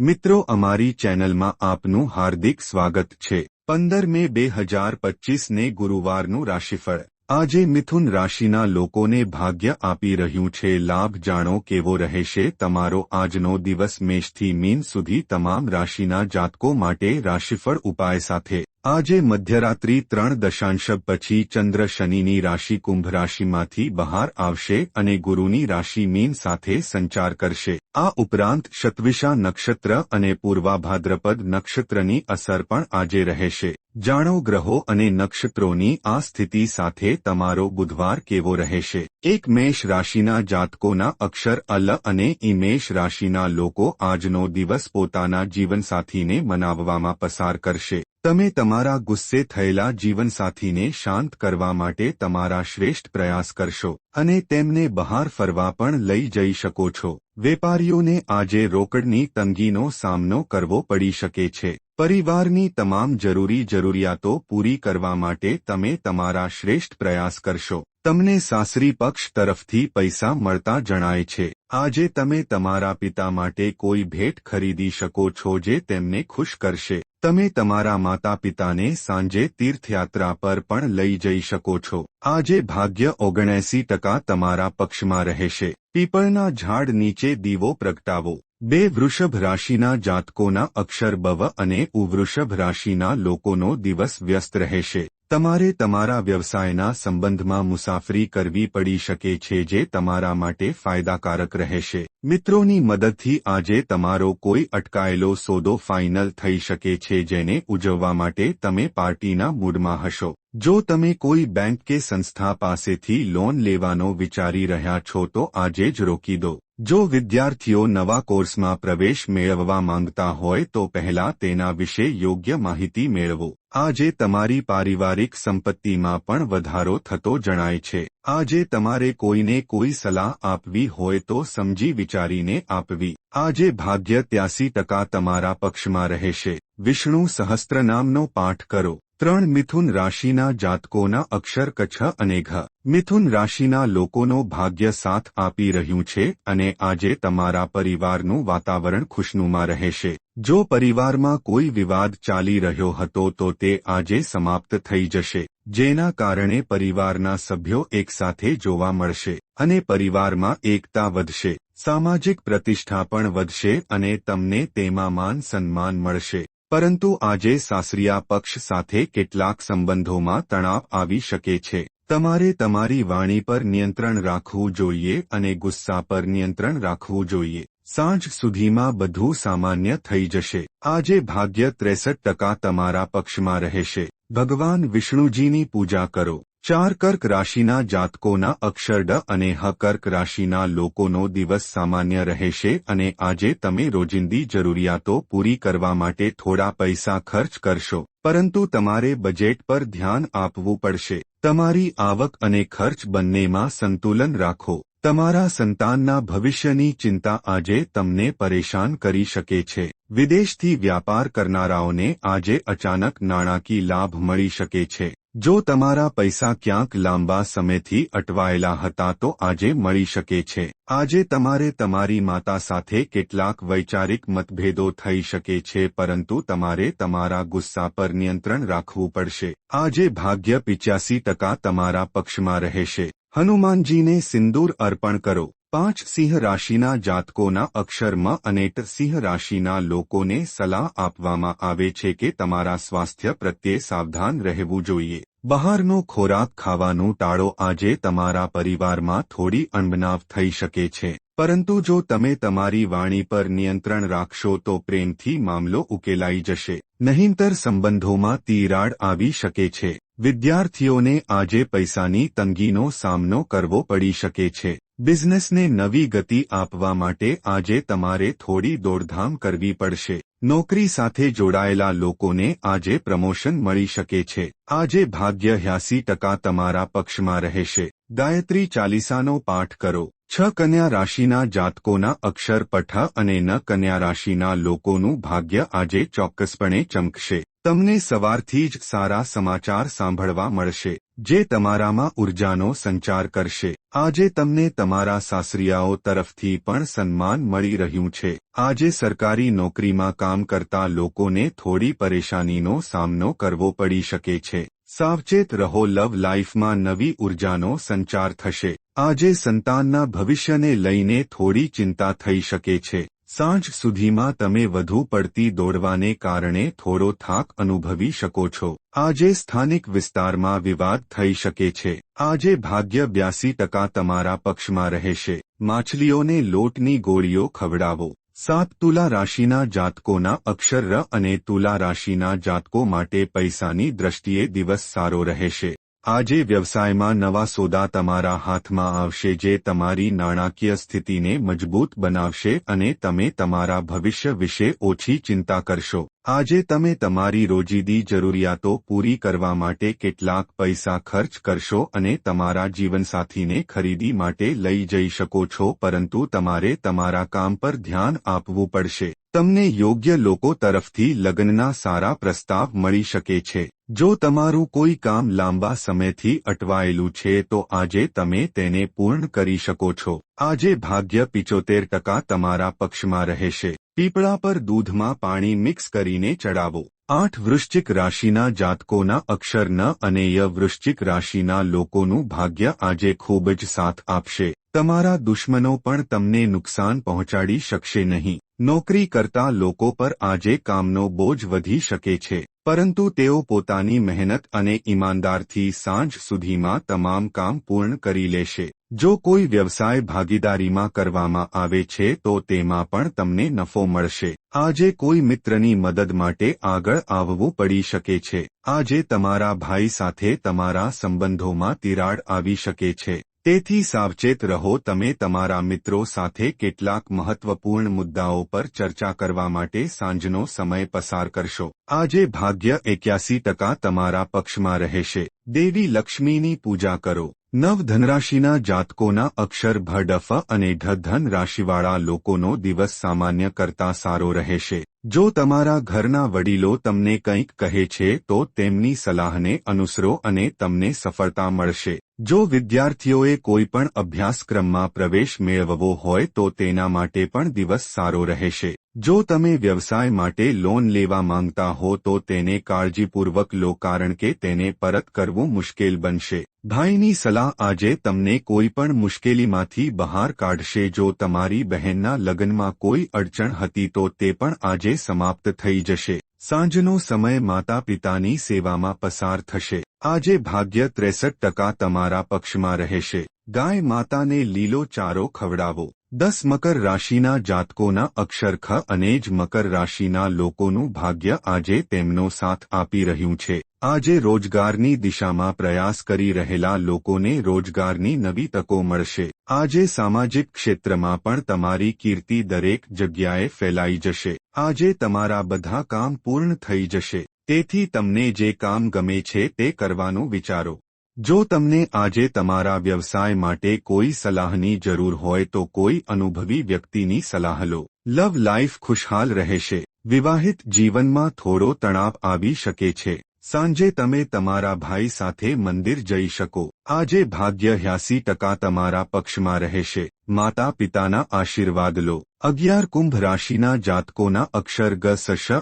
મિત્રો, અમારી ચેનલમાં આપનું હાર્દિક સ્વાગત છે. પંદર મે બે હજાર પચીસને ગુરુવારનું રાશિફળ. આજે મિથુન રાશિના લોકોને ભાગ્ય આપી રહ્યું છે. લાભ જાણો કેવો રહેશે? તમારો આજનો દિવસ મેષથી મીન સુધી તમામ રાશિના જાતકો માટે રાશિફળ ઉપાય સાથે આજે મધ્યરાત્રિ ત્રણ દશાંશ પછી ચંદ્ર શનિની રાશિ કુંભ રાશિમાંથી બહાર આવશે અને ગુરુની રાશિ મીન સાથે સંચાર કરશે. આ ઉપરાંત શતવિશા નક્ષત્ર અને પૂર્વાભાદ્રપદ નક્ષત્રની અસર પણ આજે રહેશે. જાણો ગ્રહો અને નક્ષત્રોની આ સ્થિતિ સાથે તમારો બુધવાર કેવો રહેશે. એક મેષ રાશિના જાતકોના અક્ષર અલ અને ઇમેષ રાશિના લોકો આજનો દિવસ પોતાના જીવનસાથીને મનાવવામાં પસાર કરશે. તમે તમારા ગુસ્સે થયેલા જીવનસાથીને શાંત કરવા માટે તમારા શ્રેષ્ઠ પ્રયાસ કરશો અને તેમને બહાર ફરવા પણ લઈ જઈ શકો છો. વેપારીઓને આજે રોકડની તંગીનો સામનો કરવો પડી શકે છે. પરિવારની તમામ જરૂરી જરૂરિયાતો પૂરી કરવા માટે તમે તમારા શ્રેષ્ઠ પ્રયાસ કરશો. તમને સાસરી પક્ષ તરફથી પૈસા મળતા જણાય છે. આજે તમે તમારા પિતા માટે કોઈ ભેટ ખરીદી શકો છો જે તેમને ખુશ કરશે. તમે તમારા માતા પિતાને સાંજે તીર્થયાત્રા પર પણ લઈ જઈ શકો છો. આજે ભાગ્ય ઓગણએસી ટકા તમારા પક્ષમાં રહેશે. પીપળના ઝાડ નીચે દીવો પ્રગટાવો. બે વૃષભ રાશિના જાતકોના અક્ષર બવ અને ઉવૃષભ રાશિના લોકોનો દિવસ વ્યસ્ત રહેશે. તમારે તમારા વ્યવસાયના સંબંધમાં મુસાફરી કરવી પડી શકે છે જે તમારા માટે ફાયદાકારક રહેશે. મિત્રોની મદદથી આજે તમારો કોઈ અટકાયેલો સોદો ફાઇનલ થઈ શકે છે જેને ઉજવવા માટે તમે પાર્ટીના મૂડમાં હશો. જો તમે કોઈ બેંક કે સંસ્થા પાસેથી લોન લેવાનો વિચારી રહ્યા છો તો આજે જ રોકી દો. જો વિદ્યાર્થીઓ નવા કોર્સમાં પ્રવેશ મેળવવા માંગતા હોય તો પહેલા તેના વિશે યોગ્ય માહિતી મેળવો. આજે તમારી પારિવારિક સંપત્તિમાં પણ વધારો થતો જણાય છે. આજે તમારે કોઈને કોઈ સલાહ આપવી હોય તો સમજી વિચારીને આપવી. આજે ભાગ્ય ત્યાસી ટકા તમારા પક્ષમાં રહેશે. વિષ્ણુ સહસ્ત્રનામનો પાઠ કરો. ત્રણ મિથુન રાશિના જાતકોના અક્ષર કચ્છ અને ઘ. મિથુન રાશિના લોકોનો ભાગ્ય સાથ આપી રહ્યું છે અને આજે તમારા પરિવારનું વાતાવરણ ખુશનુમા રહેશે. જો પરિવારમાં કોઈ વિવાદ ચાલી રહ્યો હતો તો તે આજે સમાપ્ત થઈ જશે, જેના કારણે પરિવારના સભ્યો એકસાથે જોવા મળશે અને પરિવારમાં એકતા વધશે, સામાજિક પ્રતિષ્ઠા પણ વધશે અને તમને તેમાં માન સન્માન મળશે. પરંતુ આજે સાસરિયા પક્ષ સાથે કેટલાક સંબંધોમાં તણાવ આવી શકે છે. તમારે તમારી વાણી પર નિયંત્રણ રાખવું જોઈએ અને ગુસ્સા પર નિયંત્રણ રાખવું જોઈએ. સાંજ સુધીમાં બધું સામાન્ય થઈ જશે. આજે ભાગ્ય ત્રેસઠ ટકા તમારા પક્ષમાં રહેશે. ભગવાન વિષ્ણુજીની પૂજા કરો. ચાર કર્ક રાશિના જાતકોના અક્ષરડ અને હ કર્ક રાશિના લોકોનો દિવસ સામાન્ય રહેશે અને આજે તમે રોજિંદી જરૂરિયાતો પૂરી કરવા માટે થોડા પૈસા ખર્ચ કરશો. પરંતુ તમારે બજેટ પર ધ્યાન આપવું પડશે. તમારી આવક અને ખર્ચ બંનેમાં સંતુલન રાખો. તમારા સંતાનના ભવિષ્યની ચિંતા આજે તમને પરેશાન કરી શકે છે. વિદેશથી વ્યાપાર કરનારાઓને આજે અચાનક નાણાકીય લાભ મળી શકે છે. જો તમારા પૈસા ક્યાંક લાંબા સમયથી અટવાયેલા હતા તો આજે મળી શકે છે. આજે તમારે તમારી માતા સાથે કેટલાક વૈચારિક મતભેદો થઈ શકે છે, પરંતુ તમારે તમારા ગુસ્સા પર નિયંત્રણ રાખવું પડશે. આજે ભાગ્ય પિચ્યાસી ટકા તમારા પક્ષમાં રહેશે. હનુમાનજીને સિંદૂર અર્પણ કરો. પાંચ સિંહ રાશિના જાતકોના અક્ષરમાં અને સિંહ રાશિના લોકોને સલાહ આપવામાં આવે છે કે તમારા સ્વાસ્થ્ય પ્રત્યે સાવધાન રહેવું જોઈએ. બહારનો ખોરાક ખાવાનું ટાળો આજે તમારા પરિવારમાં થોડી અણબનાવ થઈ શકે છે. પરંતુ જો તમે તમારી વાણી પર નિયંત્રણ રાખશો તો પ્રેમથી મામલો ઉકેલાઈ જશે. નહીંતર સંબંધોમાં તિરાડ આવી શકે છે. વિદ્યાર્થીઓને આજે પૈસાની તંગીનો સામનો કરવો પડી શકે છે. બિઝનેસને નવી ગતિ આપવા માટે આજે તમારે થોડી દોડધામ કરવી પડશે. નોકરી સાથે જોડાયેલા લોકોને આજે પ્રમોશન મળી શકે છે. આજે ભાગ્ય હ્યાસી ટકા તમારા પક્ષમાં રહેશે. ગાયત્રી ચાલીસાનો પાઠ કરો. છ કન્યા રાશિના જાતકોના અક્ષર પઠા અને ન કન્યા રાશિના લોકોનું ભાગ્ય આજે ચોક્કસપણે ચમકશે. તમને સવારથી જ સારા સમાચાર સાંભળવા મળશે, જે તમારામાં ઉર્જાનો સંચાર કરશે. આજે તમને તમારા સાસરિયાઓ તરફથી પણ સન્માન મળી રહ્યું છે. આજે સરકારી નોકરીમાં કામ કરતા લોકોને થોડી પરેશાનીનો સામનો કરવો પડી શકે છે. સાવચેત રહો, લવ લાઈફમાં નવી ઉર્જાનો સંચાર થશે. આજે સંતાનના ભવિષ્યને લઈને થોડી ચિંતા થઈ શકે છે. સાંજ સુધીમાં તમે વધુ પડતી દોડવાને કારણે થોડો થાક અનુભવી શકો છો. આજે સ્થાનિક વિસ્તારમાં વિવાદ થઈ શકે છે. આજે ભાગ્ય બ્યાસી ટકા તમારા પક્ષમાં રહેશે. માછલીઓને લોટની ગોળીઓ ખવડાવો. સાત તુલા રાશિના જાતકોના અક્ષર અને તુલા રાશિના જાતકો માટે પૈસાની દ્રષ્ટિએ દિવસ સારો રહેશે. આજે વ્યવસાયમાં નવા સોદા તમારા હાથમાં આવશે જે તમારી નાણાકીય સ્થિતિને મજબૂત બનાવશે અને તમે તમારા ભવિષ્ય વિશે ઓછી ચિંતા કરશો. આજે તમે તમારી રોજીદી જરૂરિયાતો પૂરી કરવા માટે કેટલાક પૈસા ખર્ચ કરશો અને તમારા જીવનસાથીને ખરીદી માટે લઈ જઈ શકો છો, પરંતુ તમારે તમારા કામ પર ધ્યાન આપવું પડશે. તમને યોગ્ય લોકો તરફથી લગ્નના સારા પ્રસ્તાવ મળી શકે છે. જો તમારું કોઈ કામ લાંબા સમયથી અટવાયેલું છે તો આજે તમે તેને પૂર્ણ કરી શકો છો. આજે ભાગ્ય પિચોતેર ટકા તમારા પક્ષમાં રહેશે. પીપળા પર દૂધમાં પાણી મિક્સ કરીને ચડાવો. આઠ વૃશ્ચિક રાશિના જાતકોના અક્ષર ન અને ય વૃશ્ચિક રાશિના લોકોનું ભાગ્ય આજે ખૂબ જ સાથ આપશે. તમારા દુશ્મનો પણ તમને નુકસાન પહોંચાડી શકશે નહીં. નોકરી કરતા લોકો પર આજે કામનો બોજ વધી શકે છે, પરંતુ તેઓ પોતાની મહેનત અને ઈમાનદારથી સાંજ સુધીમાં તમામ કામ પૂર્ણ કરી લેશે. જો કોઈ વ્યવસાય ભાગીદારીમાં કરવામાં આવે છે, તો તેમાં પણ તમને નફો મળશે. આજે કોઈ મિત્રની મદદ માટે આગળ આવવું પડી શકે છે. આજે તમારા ભાઈ સાથે તમારા સંબંધોમાં તિરાડ આવી શકે છે. તેથી સાવચેત રહો, તમે તમારા મિત્રો સાથે કેટલાક મહત્વપૂર્ણ મુદ્દાઓ પર ચર્ચા કરવા માટે સાંજનો સમય પસાર કરશો. આજે ભાગ્ય એક્યાસી ટકા તમારા પક્ષમાં રહેશે. દેવી લક્ષ્મીની પૂજા કરો. નવ ધનરાશિના જાતકોના અક્ષર ભડફ અને ધન રાશિવાળા લોકોનો દિવસ સામાન્ય કરતા સારો રહેશે. જો તમારા ઘરના વડીલો તમને કંઈક કહે છે, તો તેમની સલાહને અનુસરો અને તમને સફળતા મળશે. જો વિદ્યાર્થીઓએ કોઈ પણ અભ્યાસક્રમમાં પ્રવેશ મેળવવો હોય તો તેના માટે પણ દિવસ સારો રહેશે. જો તમે વ્યવસાય માટે લોન લેવા માંગતા હો તો તેને કાળજીપૂર્વક લો કારણ કે તેને પરત કરવું મુશ્કેલ બનશે. ભાઈની સલાહ આજે તમને કોઈ પણ મુશ્કેલીમાંથી બહાર કાઢશે. જો તમારી બહેનના લગ્નમાં કોઈ અડચણ હતી તો તે પણ આજે સમાપ્ત થઈ જશે. સાંજનો સમય માતા પિતાની સેવામાં પસાર થશે. આજે ભાગ્ય ત્રેસઠ ટકા તમારા પક્ષમાં રહેશે. ગાય માતાને લીલો ચારો ખવડાવો. દસ મકર રાશિના જાતકોના અક્ષરખ અને જ મકર રાશિના લોકોનું ભાગ્ય આજે તેમનો સાથ આપી રહ્યું છે. આજે રોજગારની દિશામાં પ્રયાસ કરી રહેલા લોકોને રોજગારની નવી તકો મળશે. આજે સામાજિક ક્ષેત્રમાં પણ તમારી કીર્તિ દરેક જગ્યાએ ફેલાઈ જશે. આજે તમારા બધા કામ પૂર્ણ થઈ જશે. તેથી તમને જે કામ ગમે છે તે કરવાનું વિચારો. જો તમને આજે તમારા વ્યવસાય માટે કોઈ સલાહની જરૂર હોય તો કોઈ અનુભવી વ્યક્તિની સલાહ લો. લવ લાઈફ ખુશહાલ રહેશે. વિવાહિત જીવનમાં થોડો તણાવ આવી શકે છે. સાંજે તમે તમારા ભાઈ સાથે મંદિર જઈ શકો. આજે ભાગ્ય હ્યાસી ટકા તમારા પક્ષમાં રહેશે. માતા પિતાના આશીર્વાદ લો. અગિયાર કુંભ રાશિના જાતકોના અક્ષર ગ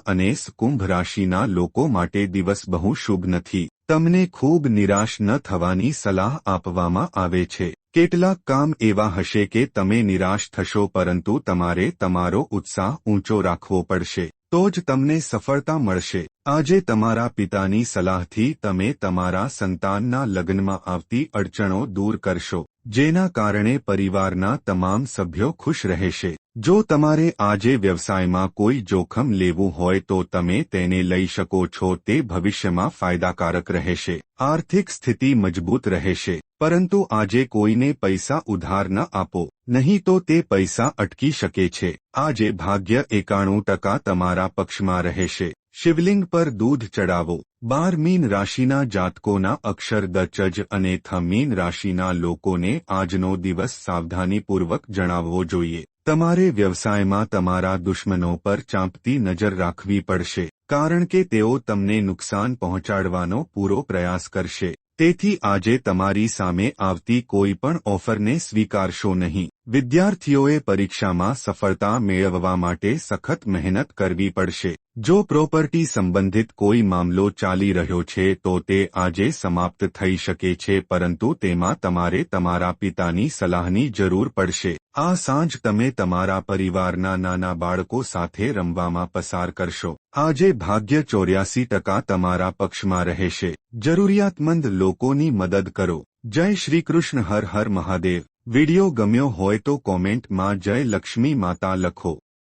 અને કુંભ રાશિના લોકો માટે દિવસ બહુ શુભ નથી. તમને ખૂબ નિરાશ ન થવાની સલાહ આપવામાં આવે છે. કેટલાક કામ એવા હશે કે તમે નિરાશ થશો પરંતુ તમારે તમારો ઉત્સાહ ઊંચો રાખવો પડશે. તો જ તમને સફળતા મળશે. આજે તમારા પિતાની સલાહથી તમે તમારા સંતાનના લગ્નમાં આવતી અડચણો દૂર કરશો, જેના કારણે પરિવારના તમામ સભ્યો ખુશ રહેશે. જો તમારે આજે વ્યવસાયમાં કોઈ જોખમ લેવું હોય તો તમે તેને લઈ શકો છો, તે ભવિષ્યમાં ફાયદાકારક રહેશે, આર્થિક સ્થિતિ મજબૂત રહેશે. પરંતુ આજે કોઈને પૈસા ઉધાર ન આપો, નહીં તો તે પૈસા અટકી શકે છે. આજે ભાગ્ય એકાણું ટકા તમારા પક્ષમાં રહેશે. શિવલિંગ પર દૂધ ચડાવો બાર મીન રાશિના જાતકોના અક્ષર દચજ અને થમીન રાશિના લોકોને આજનો દિવસ સાવધાનીપૂર્વક જણાવવો જોઈએ તમારે વ્યવસાયમાં તમારા દુશ્મનો પર ચાંપતી નજર રાખવી પડશે કારણ કે તેઓ તમને નુકસાન પહોંચાડવાનો પૂરો પ્રયાસ કરશે તેથી આજે તમારી સામે આવતી કોઈ પણ ઓફરને સ્વીકારશો નહીં. વિદ્યાર્થીઓએ પરીક્ષામાં સફળતા મેળવવા માટે સખત મહેનત કરવી પડશે. જો પ્રોપર્ટી સંબંધિત કોઈ મામલો ચાલી રહ્યો છે, તો તે આજે સમાપ્ત થઈ શકે છે, પરંતુ તેમાં તમારે તમારા પિતાની સલાહની જરૂર પડશે. આ સાંજ તમે તમારા પરિવારના નાના બાળકો સાથે રમવામાં પસાર કરશો. આજે ભાગ્ય ચોર્યાસી ટકા તમારા પક્ષમાં રહેશે. જરૂરિયાતમંદ લોકોની મદદ કરો. જય શ્રી કૃષ્ણ, હર હર મહાદેવ. વિડિયો ગમ્યો હોય તો કોમેન્ટમાં જય લક્ષ્મી માતા લખો.